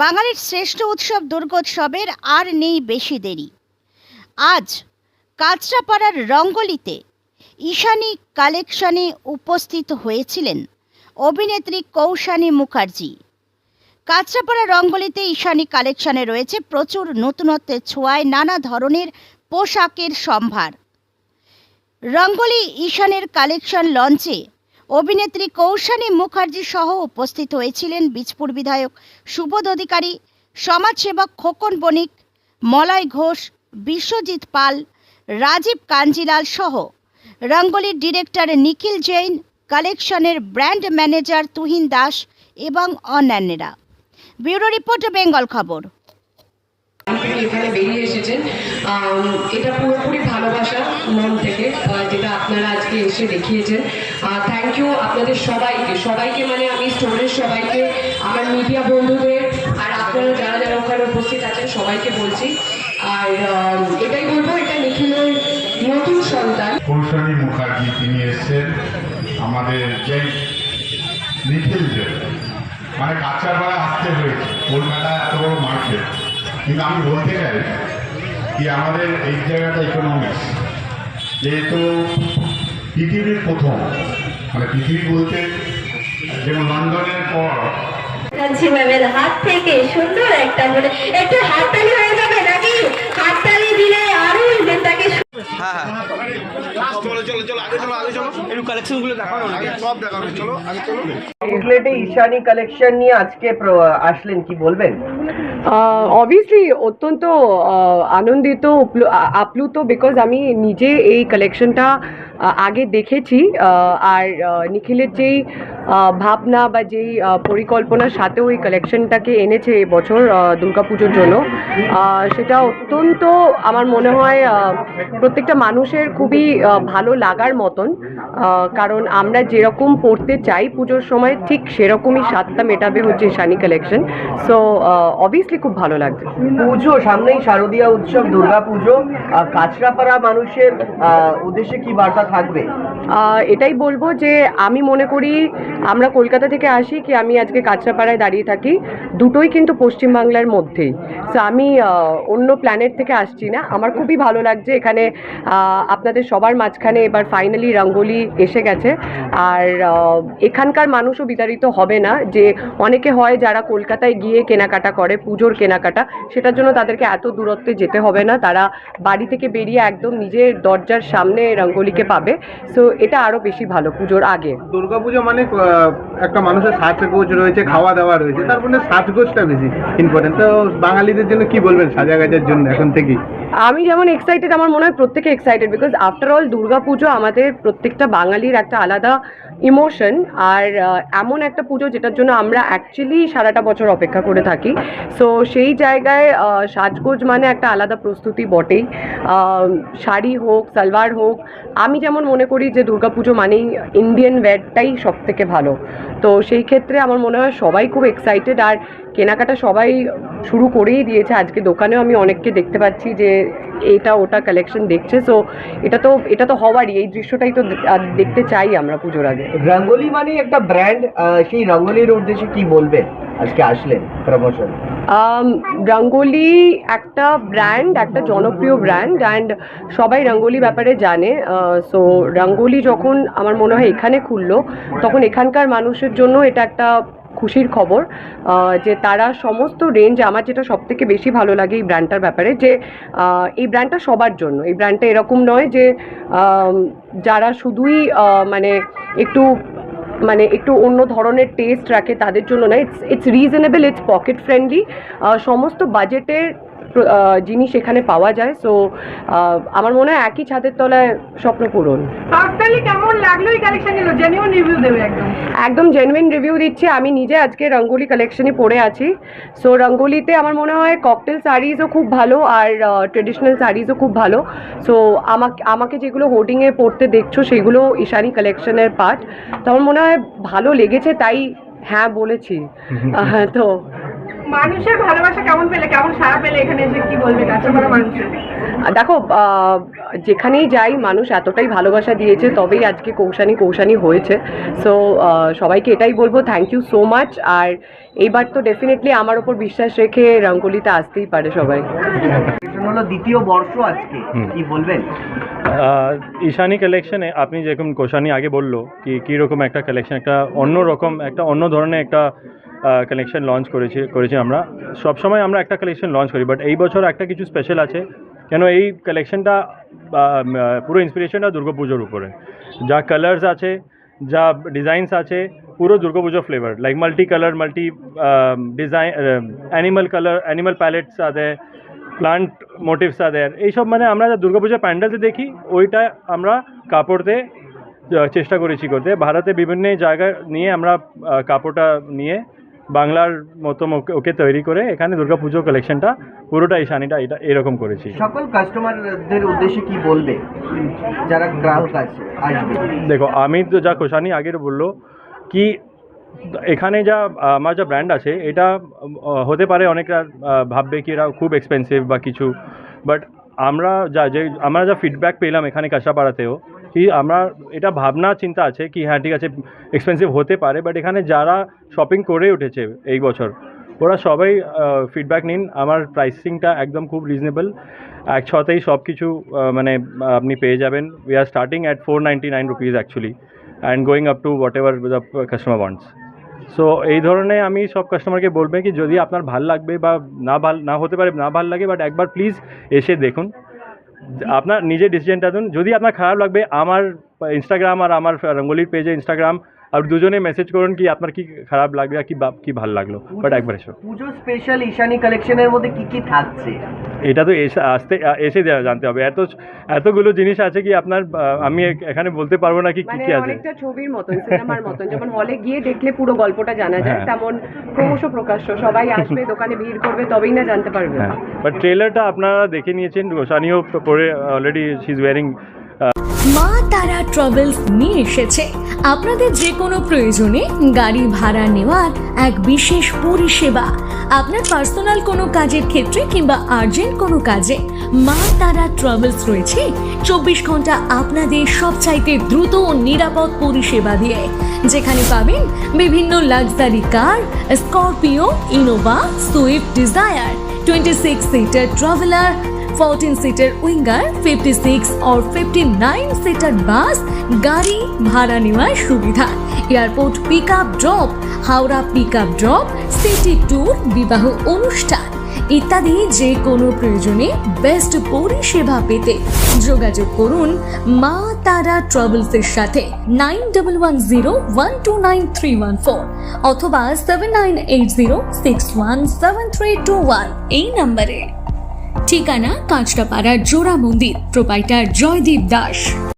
বাঙালির শ্রেষ্ঠ উৎসব দুর্গোৎসবের আর নেই বেশি দেরি। আজ কাঁচরাপাড়ার রঙ্গলিতে ঈশানী কালেকশনে উপস্থিত হয়েছিলেন অভিনেত্রী কৌশানী মুখার্জি। কাঁচরাপাড়া রঙ্গলিতে ঈশানী কালেকশনে রয়েছে প্রচুর নতুনত্বের ছোঁয়ায় নানা ধরনের পোশাকের সম্ভার। রঙ্গলি ঈশানের কালেকশন লঞ্চে অভিনেত্রী কৌশানী মুখার্জি সহ উপস্থিত হয়েছিলেন বীজপুর বিধায়ক সুবোধ অধিকারী, সমাজসেবক খোকন বণিক, মলয় ঘোষ, বিশ্বজিৎ পাল, রাজীব কাঞ্জিলাল সহ রঙ্গলির ডিরেক্টর নিখিল জৈন, কালেকশনের ব্র্যান্ড ম্যানেজার তুহিন দাস এবং অন্যান্যরা। ব্যুরো রিপোর্ট, বেঙ্গল খবর। আপনি এখানে বেরিয়ে এসেছেন। এটা পুরোপুরি ভালোবাসা মন থেকে যেটা আপনারা আজকে এসে দেখিয়েছেন। থ্যাংক ইউ আপনাদের সবাইকে। সবাইকে মানে আমি স্টোরের সবাইকে, আমার মিডিয়া বন্ধুদের, আর আপনারা যারা যারা ওখানে উপস্থিত আছেন, সবাইকে বলছি। আর এটাই বলব, এটা নিখিলের নতুন সন্তান। কৌশানী মুখার্জি, তিনি এসছেন আমাদের যে নিখিল যে মানে কাঁচাপাড়া আসতে হয়েছে। কলকাতা এত বড় মার্কেট কিন্তু আমি বলতে চাই কি আমাদের এই জায়গাটা ইকোনমিক্স যেহেতু পৃথিবীর প্রথম মানে পৃথিবী বলতে যেমন লন্ডনের পর। ম্যামের হাত থেকে সুন্দর একটা বলে একটু হাততালি হয়ে যাবে নাকি? হাততালি দিলে আরও ইভেন্টটাকে চলো চলো চলো চলো আগে চলো। কালেকশন দেখানো না সব দেখানো চলো আগে চলো। আউটলেটে ঈশানী কালেকশন নিয়ে আজকে আসলেন কি বলবেন? অবভিয়াসলি অত্যন্ত আহ, আনন্দিত আপ্লুত বিকজ আমি নিজে এই কালেকশনটা আগে দেখেছি আহ, আর নিখিলের যেই ভাবনা বা যেই পরিকল্পনার সাথে ওই কালেকশনটাকে এনেছে এবছর দুর্গাপুজোর জন্য। সেটা অত্যন্ত আমার মনে হয় প্রত্যেকটা মানুষের খুবই ভালো লাগার মতন। কারণ আমরা যেরকম পড়তে চাই পুজোর সময়, ঠিক সেরকমই স্বাদটা মেটাবে হচ্ছে শানি কালেকশন সো অবভিয়াসলি খুব ভালো লাগছে। পুজো, সামনেই শারদীয়া উৎসব দুর্গা পুজো কাছড়াপাড়া মানুষের উদ্দেশ্যে কি বার্তা থাকবে? এটাই বলব যে আমি মনে করি, আমরা কলকাতা থেকে আসি কি আমি আজকে কাঁচরাপাড়ায় দাঁড়িয়ে থাকি। দুটোই কিন্তু পশ্চিমবাংলার মধ্যেই। সো আমি অন্য প্ল্যানেট থেকে আসছি না। আমার খুবই ভালো লাগছে এখানে আপনাদের সবার মাঝখানে এবার ফাইনালি রঙ্গোলি এসে গেছে। আর এখানকার মানুষও বিতাড়িত হবে না। যে অনেকে হয় যারা কলকাতায় গিয়ে কেনাকাটা করে, পুজোর কেনাকাটা, সেটার জন্য তাদেরকে এত দূরত্বে যেতে হবে না। তারা বাড়ি থেকে বেরিয়ে একদম নিজের দরজার সামনে রঙ্গোলিকে পাবে। সো এটা আরও বেশি ভালো, পুজোর আগে। দুর্গাপুজো মানে একটা মানুষের সাজগোজ রয়েছে, খাওয়া দাওয়া রয়েছে, তার মধ্যে সাজগোজটা বেশি ইম্পর্টেন্ট তো বাঙালিদের জন্য কি বলবেন সাজাগাজার জন্য এখন থেকেই? আমি যেমন এক্সাইটেড আমার মনে হয় প্রত্যেকে excited because after all Durga Pujo আমাদের প্রত্যেকটা বাঙালির একটা আলাদা ইমোশন আর এমন একটা পুজো যেটার জন্য আমরা অ্যাকচুয়ালি সারাটা বছর অপেক্ষা করে থাকি। সো সেই জায়গায় সাজগোজ মানে একটা আলাদা প্রস্তুতি বটেই। শাড়ি হোক, সালোয়ার হোক, আমি যেমন মনে করি যে দুর্গা পুজো মানেই ইন্ডিয়ান ওয়্যারটাই সব থেকে ভালো। তো সেই ক্ষেত্রে আমার মনে হয় সবাই খুব এক্সাইটেড আর কেনাকাটা সবাই শুরু করেই দিয়েছে। আজকে দোকানেও আমি অনেককে দেখতে পাচ্ছি যে এটা ওটা কালেকশন দেখছে। সো এটা তো এটা তো হওয়ারই। এই দৃশ্যটাই তো দেখতে চাই আমরা পুজোর আগে। রঙ্গোলি মানে একটা ব্র্যান্ড সেই রঙ্গোলির উদ্দেশ্যে কি বলবেন? আজকে আসলেন প্রমোশন রঙ্গোলি একটা ব্র্যান্ড একটা জনপ্রিয় ব্র্যান্ড অ্যান্ড সবাই রঙ্গোলি ব্যাপারে জানে। সো রঙ্গোলি যখন আমার মনে হয় এখানে খুললো তখন এখানকার মানুষের জন্য এটা একটা খুশির খবর যে তারা সমস্ত রেঞ্জ আমার যেটা সব থেকে বেশি ভালো লাগে এই ব্র্যান্ডটার ব্যাপারে যে এই ব্র্যান্ডটা সবার জন্য। এই ব্র্যান্ডটা এরকম নয় যে যারা শুধুই মানে একটু মানে একটু অন্য ধরনের টেস্ট রাখে তাদের জন্য না it's it's reasonable it's pocket friendly সমস্ত বাজেটের জিনিস এখানে পাওয়া যায়। সো আমার মনে হয় একই ছাদের তলায় স্বপ্ন পূরণ। কেমন লাগল এই কালেকশনগুলো জেনুইন রিভিউ দেবে একদম। একদম জেনুইন রিভিউ দিচ্ছি। আমি নিজে আজকে রঙ্গোলি কালেকশনই পরে আছি। সো রঙ্গোলিতে আমার মনে হয় ককটেল শাড়িজও খুব ভালো আর ট্রেডিশনাল শাড়িজও খুব ভালো। সো আমাকে আমাকে যেগুলো হোর্ডিংয়ে পড়তে দেখছ সেগুলো ঈশানী কালেকশনের পার্ট তো আমার মনে হয় ভালো লেগেছে তাই হ্যাঁ বলেছি। তো মানুষের ভালোবাসা কেমন পেলে? কেমন সারা পেলে এখানে এসে কি বলবে মানুষের? আর দেখো আহ, যেখানেই যাই মানুষ এতটাই ভালোবাসা দিয়েছে তবেই আজকে কৌশানি কৌশানি হয়েছে। সো সবাইকে এটাই বলব থ্যাংক ইউ সো মাচ আর এইবার তো ডেফিনেটলি আমার ওপর বিশ্বাস রেখে রঙ্গোলিতে আসতেই পারে সবাই। হলো দ্বিতীয় বর্ষ আজকে কি বলবেন? ঈশানী কালেকশনে আপনি যেরকম কোশানি আগে বলল কি কীরকম একটা কালেকশন একটা অন্য রকম একটা অন্য ধরনের একটা কালেকশন লঞ্চ করেছি করেছি আমরা। সবসময় আমরা একটা কালেকশন লঞ্চ করি বাট এই বছর একটা কিছু স্পেশাল আছে। কেন এই কালেকশনটা পুরো ইন্সপিরেশনটা দুর্গাপুজোর উপরে। যা কালার্স আছে, যা ডিজাইনস আছে, পুরো Durgapujo flavour like multi colour multi design animal colour animal palettes আছে প্লান্ট মোটিভস দেয়ার এইসব মানে আমরা যা দুর্গাপূজা প্যান্ডেলতে দেখি, ওইটা আমরা কাপড়তে চেষ্টা করেছি করতে। ভারতে বিভিন্ন জায়গা নিয়ে আমরা কাপড়টা নিয়ে বাংলার মতো ওকে- তৈরি করে এখানে দুর্গাপুজো কালেকশনটা পুরোটা শানিটা এটা এরকম করেছি। সকল কাস্টমারদের উদ্দেশ্যে কি বলবে? যারা গ্রাহক আছে আসবে। দেখো আমি তো যা কোশানি আগে বলল কি এখানে যা আমার যা ব্র্যান্ড আছে এটা হতে পারে অনেকরা আহ, ভাববে কি এরা খুব এক্সপেন্সিভ বা কিছু বাট আমরা যা যে আমরা যা ফিডব্যাক পেলাম এখানে কাঁচাপাড়াতেও কি আমরা, এটা ভাবনা, চিন্তা আছে কি হ্যাঁ ঠিক আছে এক্সপেন্সিভ হতে পারে বাট এখানে যারা শপিং করে উঠেছে এই বছর, ওরা সবাই ফিডব্যাক নিন, আমার প্রাইসিংটা একদম খুব রিজনেবল এক ছতেই সব কিছু মানে আপনি পেয়ে যাবেন। We are starting at four ninety nine rupees actually and going up to whatever the customer wants so এই ধরনের আমি সব কাস্টমারকে বলবে কি, যদি আপনার ভালো লাগবে বা না ভালো, না হতে পারে, না ভালো লাগে বাট একবার প্লিজ এসে দেখুন। আপনার নিজের ডিসিশনটা দিন যদি আপনার খারাপ লাগবে, আমার ইনস্টাগ্রাম আর আমার রঙ্গোলির পেজে ইনস্টাগ্রাম আর দুজনে মেসেজ করুন কি আপনার কি খারাপ লাগবে আর কি বা- কি ভালো লাগল। বাট একবার এসো। পুজো স্পেশাল ঈশানী কালেকশনের মধ্যে কি কি থাকছে? এটা তো এসে আসতে এসে জানতে হবে। এত এতগুলো জিনিস আছে কি আপনার আমি এ- এখানে বলতে পারব না কি কি মানে কি আছে। অনেকটা ছবির মতন সিনেমার মতন। যেমন হলে গিয়ে দেখলে পুরো গল্পটা জানা যায় হ্যাঁ। তেমন ক্রমশ প্রকাশ্য। সবাই আসবে দোকানে ভিড় করবে তবেই না জানতে পারবে। হ্যাঁ। বাট ট্রেলারটা আপনারা দেখে নিয়েছেন গোসানিও পরে অলরেডি শি ইজ ওয়ারিং মা তারা ট্রাভেলস নিয়ে এসেছে। আপনাদের যে কোনো প্রয়োজনে গাড়ি ভাড়া নেওয়ার এক বিশেষ পরিষেবা। আপনার পার্সোনাল কোনো কাজের ক্ষেত্রে কিংবা আর্জেন্ট কোনো কাজে মা তারা ট্রাভেলস রয়েছে, চব্বিশ ঘণ্টা আপনাদের সবচাইতে দ্রুত ও নিরাপদ পরিষেবা দিয়ে। যেখানে পাবেন বিভিন্ন luxury car, Scorpio, Innova, Swift Dzire, twenty six seater Traveller 14 seater Winger fifty six 56 और 59 সিটার বাস গাড়ি, ভাড়া নেওয়ার সুবিধা। Airport pick up drop Howrah pick up drop city tour বিবাহ অনুষ্ঠান। ইত্যাদি যে কোনো প্রয়োজনে বেস্ট পরিষেবা পেতে যোগাযোগ করুন মা তারা ট্রাভেলসের সাথে nine double one zero one two nine three one four অথবা seven nine eight zero six one seven three two one এই নম্বরে। ঠিকানা কাঁচরাপাড়ার জোড়া মন্দির প্রোপাইটার জয়দীপ দাস।